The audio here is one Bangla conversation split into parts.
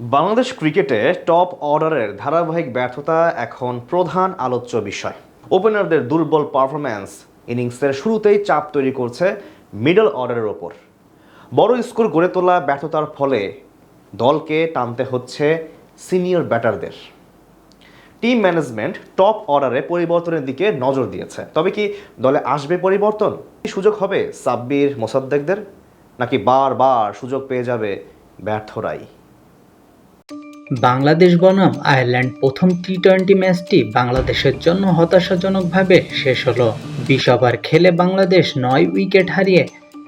বাংলাদেশ ক্রিকেটে টপ অর্ডারের ধারাবাহিক ব্যর্থতা এখন প্রধান আলোচ্য বিষয়। ওপেনারদের দুর্বল পারফরম্যান্স ইনিংসের শুরুতেই চাপ তৈরি করছে মিডল অর্ডারের ওপর। বড় স্কোর গড়ে তোলা ব্যর্থতার ফলে দলকে টানতে হচ্ছে সিনিয়র ব্যাটারদের টিম ম্যানেজমেন্ট টপ অর্ডারে পরিবর্তনের দিকে নজর দিয়েছে। তবে কি দলে আসবে পরিবর্তন? সুযোগ হবে সাব্বির মোসাদ্দেকদের? নাকি বারবার সুযোগ পেয়ে যাবে ব্যর্থরাই? বাংলাদেশ বনাম আয়ারল্যান্ড প্রথম টি টোয়েন্টি ম্যাচটি বাংলাদেশের জন্য হতাশাজনকভাবে শেষ হলো। বিশ ওভার খেলে বাংলাদেশ নয় উইকেট হারিয়ে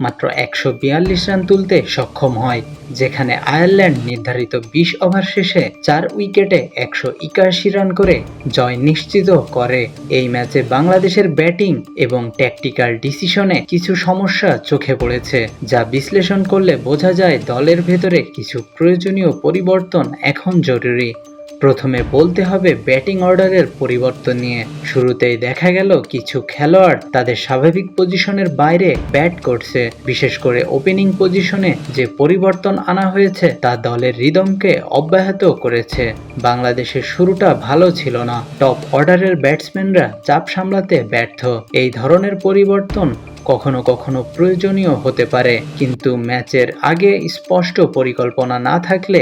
মাত্র একশো বিয়াল্লিশ রান তুলতে সক্ষম হয়, যেখানে আয়ারল্যান্ড নির্ধারিত বিশ ওভার শেষে চার উইকেটে একশো একাশি রান করে জয় নিশ্চিত করে। এই ম্যাচে বাংলাদেশের ব্যাটিং এবং ট্যাকটিক্যাল ডিসিশনে কিছু সমস্যা চোখে পড়েছে, যা বিশ্লেষণ করলে বোঝা যায় দলের ভেতরে কিছু প্রয়োজনীয় পরিবর্তন এখন জরুরি। প্রথমে বলতে হবে ব্যাটিং অর্ডারের পরিবর্তন নিয়ে। শুরুতেই দেখা গেল কিছু খেলোয়াড় তাদের স্বাভাবিক পজিশনের বাইরে ব্যাট করছে। বিশেষ করে ওপেনিং পজিশনে যে পরিবর্তন আনা হয়েছে তা দলের রিদমকে অব্যাহত করেছে। বাংলাদেশের শুরুটা ভালো ছিল না। টপ অর্ডারের ব্যাটসম্যানরা চাপ সামলাতে ব্যর্থ। এই ধরনের পরিবর্তন কখনো কখনো প্রয়োজনীয় হতে পারে, কিন্তু ম্যাচের আগে স্পষ্ট পরিকল্পনা না থাকলে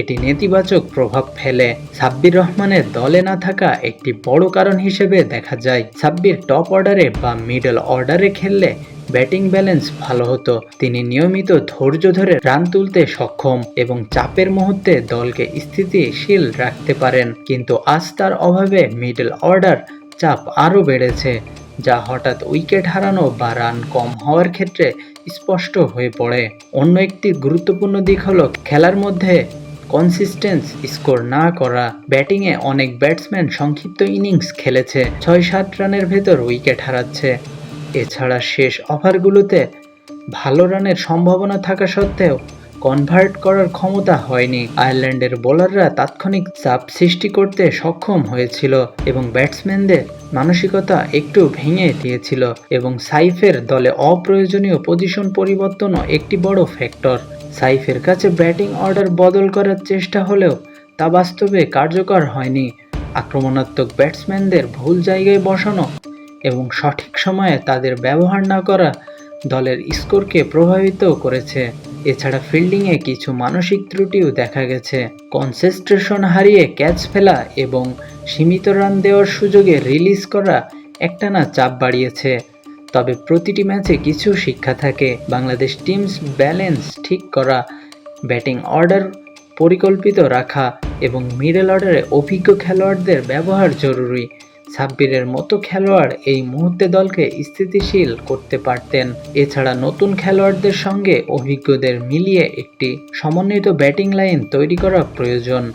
এটি নেতিবাচক প্রভাব ফেলে। সাব্বির রহমানের দলে না থাকা একটি বড় কারণ হিসেবে দেখা যায়, সাব্বির টপ অর্ডারে বা মিডল অর্ডারে খেললে ব্যাটিং ব্যালেন্স ভালো হতো। তিনি নিয়মিত ধৈর্য ধরে রান তুলতে সক্ষম এবং চাপের মুহূর্তে দলকে স্থিতিশীল রাখতে পারেন, কিন্তু আজ তার অভাবে মিডল অর্ডার চাপ আরও বেড়েছে। যা হঠাৎ উইকেট হারানো বা রান কম হওয়ার ক্ষেত্রে স্পষ্ট হয়ে পড়ে। অন্য একটি গুরুত্বপূর্ণ দিক হলো খেলার মধ্যে কনসিস্টেন্স স্কোর না করা। ব্যাটিংয়ে অনেক ব্যাটসম্যান সংক্ষিপ্ত ইনিংস খেলেছে ছয় সাত রানের ভেতর উইকেট হারাচ্ছে। এছাড়া শেষ ওভারগুলোতে ভালো রানের সম্ভাবনা থাকা সত্ত্বেও কনভার্ট করার ক্ষমতা হয়নি। আয়ারল্যান্ডের বোলাররা তাৎক্ষণিক চাপ সৃষ্টি করতে সক্ষম হয়েছিল এবং ব্যাটসম্যানদের মানসিকতা একটু ভেঙে দিয়েছিল এবং সাইফের দলে অপ্রয়োজনীয় পজিশন পরিবর্তনও একটি বড় ফ্যাক্টর। সাইফের কাছে ব্যাটিং অর্ডার বদল করার চেষ্টা হলেও তা বাস্তবে কার্যকর হয়নি। আক্রমণাত্মক ব্যাটসম্যানদের ভুল জায়গায় বসানো এবং সঠিক সময়ে তাদের ব্যবহার না করা দলের স্কোরকে প্রভাবিত করেছে। এছাড়া ফিল্ডিংয়ে কিছু মানসিক ত্রুটিও দেখা গেছে। কনসেন্ট্রেশন হারিয়ে ক্যাচ ফেলা এবং সীমিত রান দেওয়ার সুযোগে রিলিজ করা একটানা চাপ বাড়িয়েছে। তবে প্রতিটি ম্যাচে কিছু শিক্ষা থাকে। বাংলাদেশ টিমস ব্যালেন্স ঠিক করা, ব্যাটিং অর্ডার পরিকল্পিত রাখা এবং মিডল অর্ডারে অভিজ্ঞ খেলোয়াড়দের ব্যবহার জরুরি। সাব্বিরের মতো খেলোয়াড় এই মুহূর্তে দলকে স্থিতিশীল করতে পারতেন। এছাড়া নতুন খেলোয়াড়দের সঙ্গে অভিজ্ঞদের মিলিয়ে একটি সমন্বিত ব্যাটিং লাইন তৈরি করা প্রয়োজন।